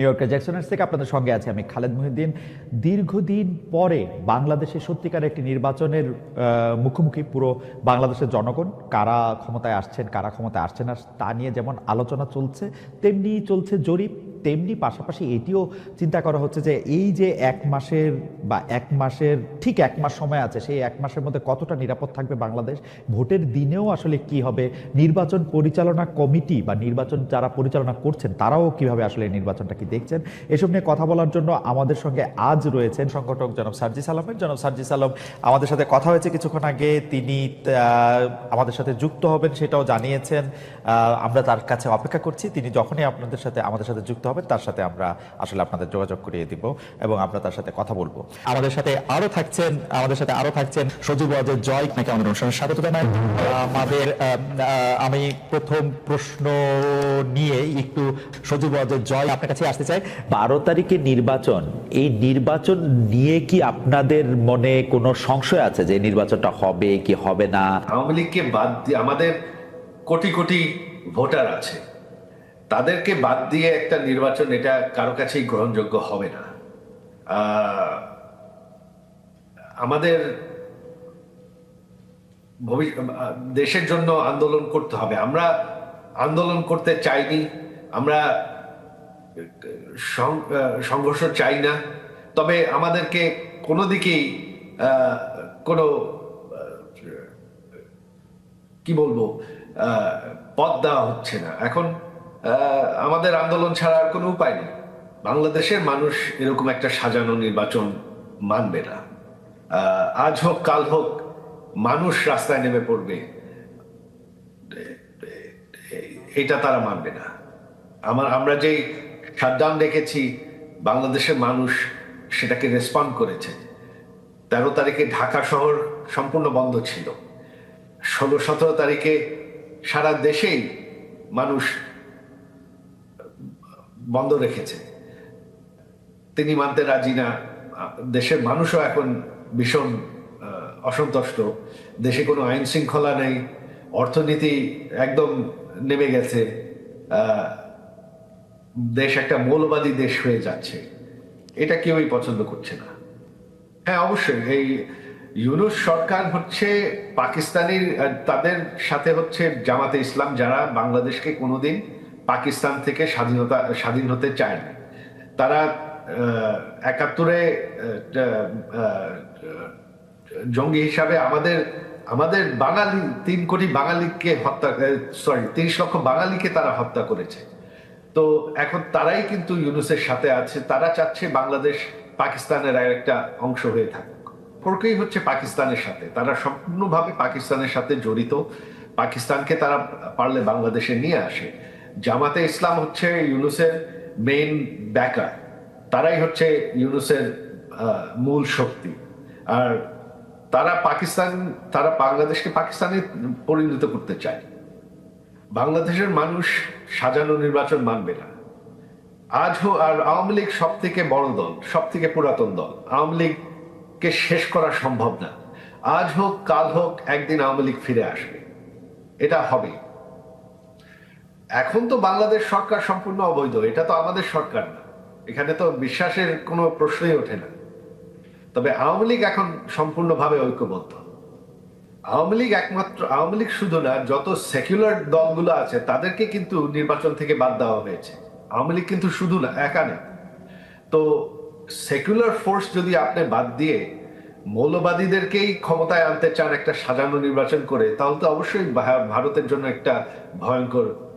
New ইয়র্কের জ্যাকসনের থেকে আপনাদের সঙ্গে আছে আমি খালেদ মহিউদ্দিন। দীর্ঘদিন পরে বাংলাদেশে সত্যিকার একটি নির্বাচনের মুখোমুখি পুরো বাংলাদেশের জনগণ কারা ক্ষমতায় আসছেন, কারা ক্ষমতায় আসছেন না, তা নিয়ে যেমন আলোচনা চলছে, তেমনি চলছে জরিপ। তেমনি পাশাপাশি এটিও চিন্তা করা হচ্ছে যে এই যে এক মাসের বা এক মাসের ঠিক এক মাস সময় আছে, সেই এক মাসের মধ্যে কতটা নিরাপদ থাকবে বাংলাদেশ? ভোটের দিনেও আসলে কি হবে? নির্বাচন পরিচালনা কমিটি বা নির্বাচন যারা পরিচালনা করছেন, তারাও কীভাবে আসলে নির্বাচনটা কি দেখছেন? এসব নিয়ে কথা বলার জন্য আমাদের সঙ্গে আজ রয়েছেন সংগঠক জনাব সার্জিস আলমের জনাব সার্জিস আলম, আমাদের সাথে কথা হয়েছে কিছুক্ষণ আগে। তিনি আমাদের সাথে যুক্ত হবেন, সেটাও জানিয়েছেন। আমরা তার কাছে অপেক্ষা করছি। তিনি যখনই আপনাদের সাথে, আমাদের সাথে যুক্ত হবেন তার সাথে আমরা আসলে আপনাদের যোগাযোগ করিয়ে দিব এবং আমরা তার সাথে কথা বলব। আমাদের সাথে আরও থাকছেন আমাদের সাথে আরও থাকছেন সজীব ওয়াজের জয় আপনাকে আমাদের অনুষ্ঠানে স্বাগত জানাই। আমাদের আমি প্রথম প্রশ্ন নিয়ে একটু সজীব ওয়াজের জয় আপনার কাছে আসতে চাই। বারো তারিখে নির্বাচন এই নির্বাচন নিয়ে কি আপনাদের মনে কোনো সংশয় আছে যে নির্বাচনটা হবে কি হবে না? আওয়ামী লীগকে বাদ দিয়ে আমাদের কোটি কোটি ভোটার আছে। তাদেরকে বাদ দিয়ে একটা নির্বাচন এটা কারও কাছেই গ্রহণযোগ্য হবে না। আমাদের দেশের জন্য আন্দোলন করতে হবে। আমরা আন্দোলন করতে চাইনি। আমরা সংঘর্ষ চাই না। তবে আমাদেরকে কোনো দিকেই কোনো কি বলব পথ দেওয়া হচ্ছে না। এখন আমাদের আন্দোলন ছাড়া আর কোনো উপায় নেই। বাংলাদেশের মানুষ এরকম একটা সাজানো নির্বাচন মানবে না। আজ হোক, কাল হোক, মানুষ রাস্তায় নেমে পড়বে। এটা তারা মানবে না। আমার, আমরা যেই শাটডাউন দেখেছি বাংলাদেশের মানুষ সেটাকে রেসপন্ড করেছে। তেরো তারিখে ঢাকা শহর সম্পূর্ণ বন্ধ ছিল। ষোলো, সতেরো তারিখে সারা দেশেই মানুষ বন্ধ রেখেছে। তিনি মানতে রাজি না। দেশের মানুষও এখন ভীষণ অসন্তুষ্ট। দেশে কোনো আইন শৃঙ্খলা নেই। অর্থনীতি একদম নেমে গেছে। দেশ একটা মৌলবাদী দেশ হয়ে যাচ্ছে। এটা কেউই পছন্দ করছে না। হ্যাঁ অবশ্যই এই ইউনুস সরকার হচ্ছে পাকিস্তানির, তাদের সাথে হচ্ছে জামাতে ইসলাম যারা, বাংলাদেশকে কোনোদিন পাকিস্তান থেকে স্বাধীনতা, স্বাধীন হতে চায় না। তারা একাত্তরে জঙ্গি হিসাবে আমাদের আমাদের বাঙালি, তিন কোটি বাঙালিকে হত্যা সরি তিরিশ লক্ষ বাঙালিকে তারা হত্যা করেছে। তো এখন তারাই কিন্তু ইউনুসের সাথে আছে। তারা চাচ্ছে বাংলাদেশ পাকিস্তানের একটা অংশ হয়ে থাকুক। সম্পর্কই হচ্ছে পাকিস্তানের সাথে। তারা সম্পূর্ণভাবে পাকিস্তানের সাথে জড়িত। পাকিস্তানকে তারা পারলে বাংলাদেশে নিয়ে আসে। জামাতে ইসলাম হচ্ছে ইউনুসের মেইন ব্যাকার তারাই হচ্ছে ইউনুসের মূল শক্তি। আর তারা পাকিস্তান, তারা বাংলাদেশকে পাকিস্তানে পরিণত করতে চায়। বাংলাদেশের মানুষ সাজানো নির্বাচন মানবে না। আজ হো আর আওয়ামী লীগ সব থেকে বড় দল সব থেকে পুরাতন দল। আওয়ামী লীগকে শেষ করা সম্ভব না। আজ হোক, কাল হোক, একদিন আওয়ামী লীগ ফিরে আসবে। এটা হবে। এখন তো বাংলাদেশ সরকার সম্পূর্ণ অবৈধ, এটা তো আমাদের সরকার না। এখানে তো বিশ্বাসের কোনো প্রশ্নই ওঠে না। তবে আওয়ামী লীগ এখন সম্পূর্ণভাবে ঐক্যবদ্ধ। আওয়ামী লীগ একমাত্র, আওয়ামী লীগ শুধু না, যত সেকুলার দলগুলো আছে, তাদেরকে কিন্তু নির্বাচন থেকে বাদ দেওয়া হয়েছে। আওয়ামী লীগ কিন্তু শুধু না, একা নেই তো সেকুলার ফোর্স যদি আপনি বাদ দিয়ে মৌলবাদীদেরকেই ক্ষমতায় আনতে চান একটা সাজানো নির্বাচন করে, তাহলে তো অবশ্যই ভারতের জন্য একটা ভয়ঙ্কর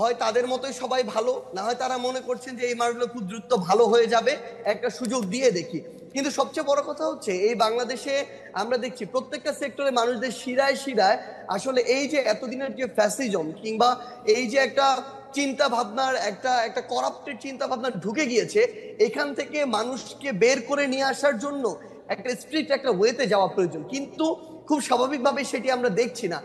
হয় তাদের মতোই সবাই ভালো, না হয় তারা মনে করছেন যে এই মানুষগুলো খুব দ্রুত ভালো হয়ে যাবে, একটা সুযোগ দিয়ে দেখি। কিন্তু সবচেয়ে বড় কথা হচ্ছে, এই বাংলাদেশে আমরা দেখছি প্রত্যেকটা সেক্টরে মানুষদের শিরায় শিরায় আসলে এই যে এতদিনের যে ফ্যাসিজম কিংবা এই যে একটা চিন্তা ভাবনার একটা একটা করাপ্টেড চিন্তা ভাবনা ঢুকে গিয়েছে, এখান থেকে মানুষকে বের করে নিয়ে আসার জন্য একটা স্ট্রিক্ট একটা ওয়েতে যাওয়া প্রয়োজন। কিন্তু খুব স্বাভাবিকভাবে সেটি আমরা দেখছি না।